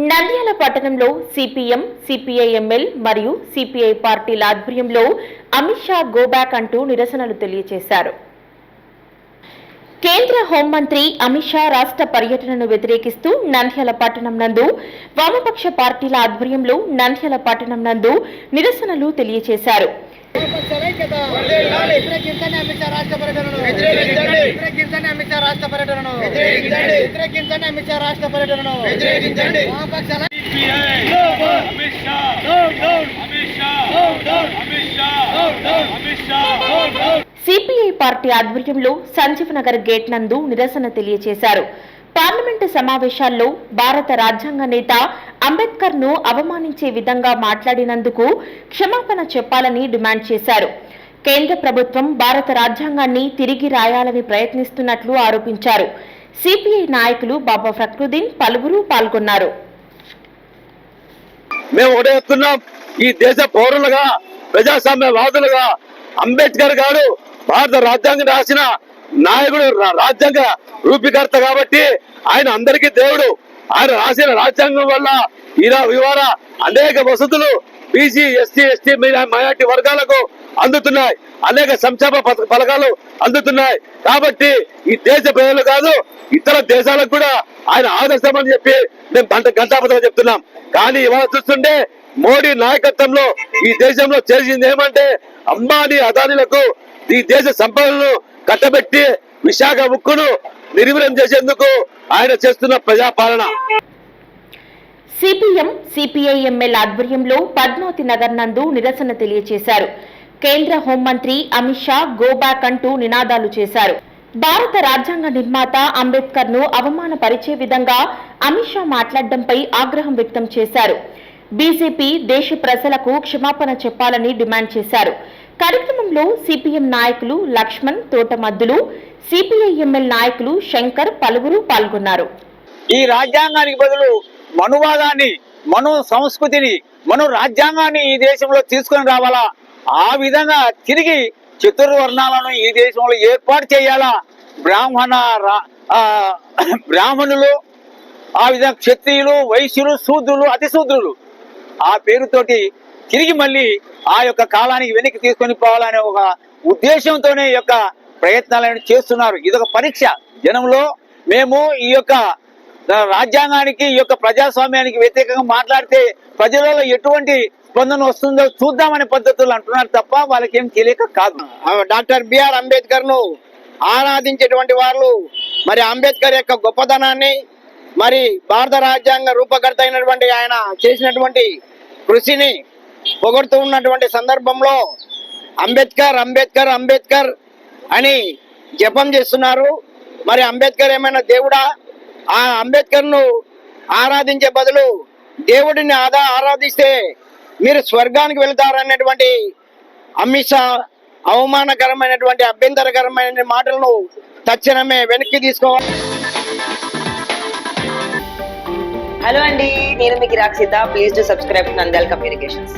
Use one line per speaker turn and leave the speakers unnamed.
నంద్యాల పట్టణంలో CPM CPIML మరియు CPI పార్టీల ఆధ్వర్యంలో అమిత్ షా గోబ్యాక్ అంటూ నిరసనలు తెలియజేశారు కేంద్ర హోంమంత్రి అమిత్ షా రాష్ట్ర పర్యటనను వ్యతిరేకిస్తూ నంద్యాల పట్టణం నందు వామపక్ష పార్టీల ఆధ్వర్యంలో నంద్యాల పట్టణం నందు నిరసనలు తెలియజేశారు
వ్యతిరేకించండి అమిత్ షా రాష్ట్ర పర్యటనను. వ్యతిరేకించండి అమిత్ షా రాష్ట్ర పర్యటనను. వ్యతిరేకించండి అమిత్ షా రాష్ట్ర పర్యటనను. వామపక్షాల
అమిత్ షా. అమిత్ షా. అమిత్ షా. అమిత్ షా.
సిపిఐ పార్టీ ఆధ్వర్యంలో సంజీవ్ నగర్ గేట్ నందు నిరసన తెలియజేశారు పార్లమెంటు సమావేశాల్లో భారత రాజ్యాంగ నేత అంబేద్కర్ను అవమానించే విధంగా మాట్లాడినందుకు క్షమాపణ చెప్పాలని డిమాండ్ చేశారు. కేంద్ర ప్రభుత్వం భారత రాజ్యాంగాన్ని తిరిగి రాయాలని ప్రయత్నిస్తున్నట్లు ఆరోపించారు. సిపిఐ నాయకులు బాబా ఫక్రుద్దీన్ పలువురు పాల్గొన్నారు.
మేము ఒకటే ఈ దేశ పౌరులుగా ప్రజాస్వామ్యవాదులుగా అంబేద్కర్ గారు భారత రాజ్యాంగం రాసిన నాయకుడు రాజ్యాంగ రూపీకర్త కాబట్టి ఆయన అందరికీ దేవుడు. ఆయన రాసిన రాజ్యాంగం వల్ల ఇలా ఇవాళ అనేక వసతులు బీసీ ఎస్టీ ఎస్టీ మైనార్టీ వర్గాలకు అందుతున్నాయి. అనేక సంక్షేమ పథకాలు అందుతున్నాయి. కాబట్టి ఈ దేశ ప్రజలు కాదు ఇతర దేశాలకు కూడా ఆయన ఆదర్శం అని చెప్పి మేము గంట గంటాపథంగా చెప్తున్నాం. కానీ ఇవాళ చూస్తుంటే మోడీ నాయకత్వంలో ఈ దేశంలో చేసింది ఏమంటే అంబానీ అదానీలకు ఈ దేశ సంపదను కట్టబెట్టి విశాఖ ఉక్కును నిర్వీర్యం చేసేందుకు ఆయన చేస్తున్న ప్రజాపాలన.
సిపిఎం సిపిఐఎంఎల్ ఆధ్వర్యంలో పద్మావతి నగర్ నందు నిరసన తెలియజేశారు కేంద్ర హోంమంత్రి అమిత్ షా గో బ్యాక్ అంటూ నినాదాలు చేశారు. భారత రాజ్యాంగ నిర్మాత అంబేద్కర్ను అవమానపరిచే విధంగా అమిత్ షా మాట్లాడడంపై ఆగ్రహం వ్యక్తం చేశారు. బీజేపీ దేశ ప్రజలకు క్షమాపణ చెప్పాలని డిమాండ్ చేశారు. కార్యక్రమంలో సిపిఎం నాయకులు లక్ష్మణ్ తోటమద్దులు సిపిఐఎంఎల్ నాయకులు శంకర్ పలువురు పాల్గొన్నారు.
ఈ రాజ్యాంగానికి బదులు మనువాదాన్ని మను సంస్కృతిని మను రాజ్యాంగాన్ని ఈ దేశంలో తీసుకొని రావాలా? ఆ విధంగా తిరిగి చతుర్వర్ణాలను ఈ దేశంలో ఏర్పాటు చేయాలా? బ్రాహ్మణ రా- బ్రాహ్మణులు ఆ విధంగా క్షత్రియులు వైశ్యులు శూద్రులు అతిశూద్రులు ఆ పేరుతోటి తిరిగి మళ్ళీ ఆ యొక్క కాలానికి వెనక్కి తీసుకొని పోవాలనే ఒక ఉద్దేశంతోనే ఈ యొక్క ప్రయత్నాలను చేస్తున్నారు. ఇదొక పరీక్ష. జనంలో మేము ఈ యొక్క రాజ్యాంగానికి ఈ యొక్క ప్రజాస్వామ్యానికి వ్యతిరేకంగా మాట్లాడితే ప్రజలలో ఎటువంటి స్పందన వస్తుందో చూద్దామనే పద్ధతులు అంటున్నారు తప్ప వాళ్ళకి ఏం తెలియక కాదు. డాక్టర్ బిఆర్ అంబేద్కర్ను ఆరాధించేటువంటి వాళ్ళు మరి అంబేద్కర్ యొక్క గొప్పతనాన్ని మరి భారత రాజ్యాంగ రూపకర్త అయినటువంటి ఆయన చేసినటువంటి కృషిని పొగడుతూ ఉన్నటువంటి సందర్భంలో అంబేద్కర్ అంబేద్కర్ అంబేద్కర్ అని జపం చేస్తున్నారు. మరి అంబేద్కర్ ఏమైనా దేవుడా? ఆ అంబేద్కర్ను ఆరాధించే బదులు దేవుడిని ఆదా ఆరాధిస్తే మీరు స్వర్గానికి వెళ్తారనేటువంటి అమిత్ షా అవమానకరమైనటువంటి అభ్యంతరకరమైన మాటలను తక్షణమే వెనక్కి తీసుకోవాలి.
హలో అండి నేను మీకు Rakshita. Please to subscribe Nandal communications.